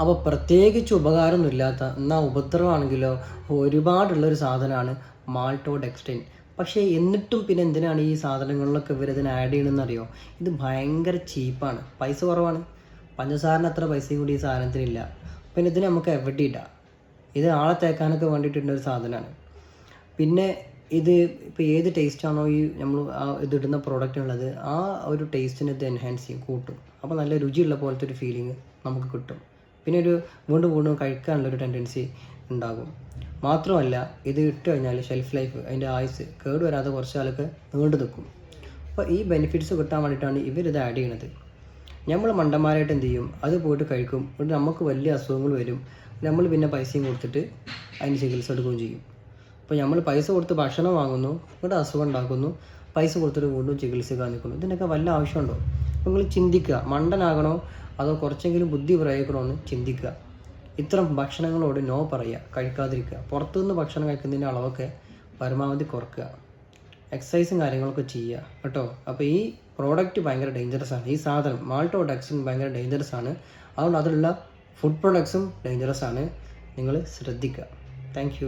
അപ്പോൾ പ്രത്യേകിച്ച് ഉപകാരമൊന്നുമില്ലാത്ത എന്നാൽ ഉപദ്രവമാണെങ്കിലോ ഒരുപാടുള്ളൊരു സാധനമാണ് മാൾട്ടോ ഡെക്സ്റ്റൈൻ പക്ഷേ എന്നിട്ടും പിന്നെ എന്തിനാണ് ഈ സാധനങ്ങളിലൊക്കെ ഇവർ ഇതിന് ആഡ് ചെയ്യണമെന്ന് അറിയോ ഇത് ഭയങ്കര ചീപ്പാണ് പൈസ കുറവാണ്. പഞ്ചസാരന് അത്ര പൈസയും കൂടി ഈ സാധനത്തിനില്ല പിന്നെ ഇതിന് നമുക്ക് എവിടെ ഇടാം. ഇത് ആളെ തേക്കാനൊക്കെ വേണ്ടിയിട്ടുള്ള ഒരു സാധനമാണ്. പിന്നെ ഇത് ഇപ്പോൾ ഏത് ടേസ്റ്റാണോ ഈ നമ്മൾ ആ ഇതിടുന്ന പ്രോഡക്റ്റിനുള്ളത് ആ ഒരു ടേസ്റ്റിനെ ഇത് എൻഹാൻസ് ചെയ്യും കൂട്ടും. അപ്പോൾ നല്ല രുചിയുള്ള പോലത്തെ ഒരു ഫീലിംഗ് നമുക്ക് കിട്ടും. പിന്നെ ഒരു വീണ്ടും വീണ്ടും കഴിക്കാനുള്ളൊരു ടെൻഡൻസി ഉണ്ടാകും. മാത്രമല്ല ഇത് ഇട്ട് കഴിഞ്ഞാൽ ഷെൽഫ് ലൈഫ് അതിന്റെ ആയുസ് കേട് വരാതെ കുറച്ച് ആൾക്ക് നീണ്ടു നിൽക്കും. അപ്പോൾ ഈ ബെനിഫിറ്റ്സ് കിട്ടാൻ വേണ്ടിയിട്ടാണ് ഇവരിത് ആഡ് ചെയ്യണത്. നമ്മൾ മണ്ടന്മാരായിട്ട് എന്ത് ചെയ്യും? അത് പോയിട്ട് കഴിക്കും. എന്നിട്ട് നമുക്ക് വലിയ അസുഖങ്ങൾ വരും. നമ്മൾ പിന്നെ പൈസയും കൊടുത്തിട്ട് അതിന് ചികിത്സ എടുക്കുകയും ചെയ്യും. അപ്പോൾ നമ്മൾ പൈസ കൊടുത്ത് ഭക്ഷണം വാങ്ങുന്നു എന്നിട്ട് അസുഖം ഉണ്ടാക്കുന്നു പൈസ കൊടുത്തിട്ട് വീണ്ടും ചികിത്സ കാണിക്കുന്നു ഇതിനൊക്കെ വല്ല ആവശ്യമുണ്ടോ? നിങ്ങൾ ചിന്തിക്കുക മണ്ടനാകണോ? അതോ കുറച്ചെങ്കിലും ബുദ്ധി പ്രയോഗിക്കണമെന്ന് ചിന്തിക്കുക. ഇത്തരം ഭക്ഷണങ്ങളോട് നോ പറയുക കഴിക്കാതിരിക്കുക. പുറത്തുനിന്ന് ഭക്ഷണം കഴിക്കുന്നതിന്റെ അളവൊക്കെ പരമാവധി കുറക്കുക. എക്സസൈസും കാര്യങ്ങളൊക്കെ ചെയ്യുക കേട്ടോ. അപ്പോൾ ഈ പ്രോഡക്റ്റ് ഭയങ്കര ഡേഞ്ചറസ് ആണ്. ഈ സാധനം മാൾട്ടോ ഡക്സിൻ ഭയങ്കര ഡേഞ്ചറസ് ആണ്. അതുകൊണ്ട് അതിലുള്ള ഫുഡ് പ്രൊഡക്ട്സും ഡേഞ്ചറസ് ആണ്. നിങ്ങൾ ശ്രദ്ധിക്കുക. താങ്ക്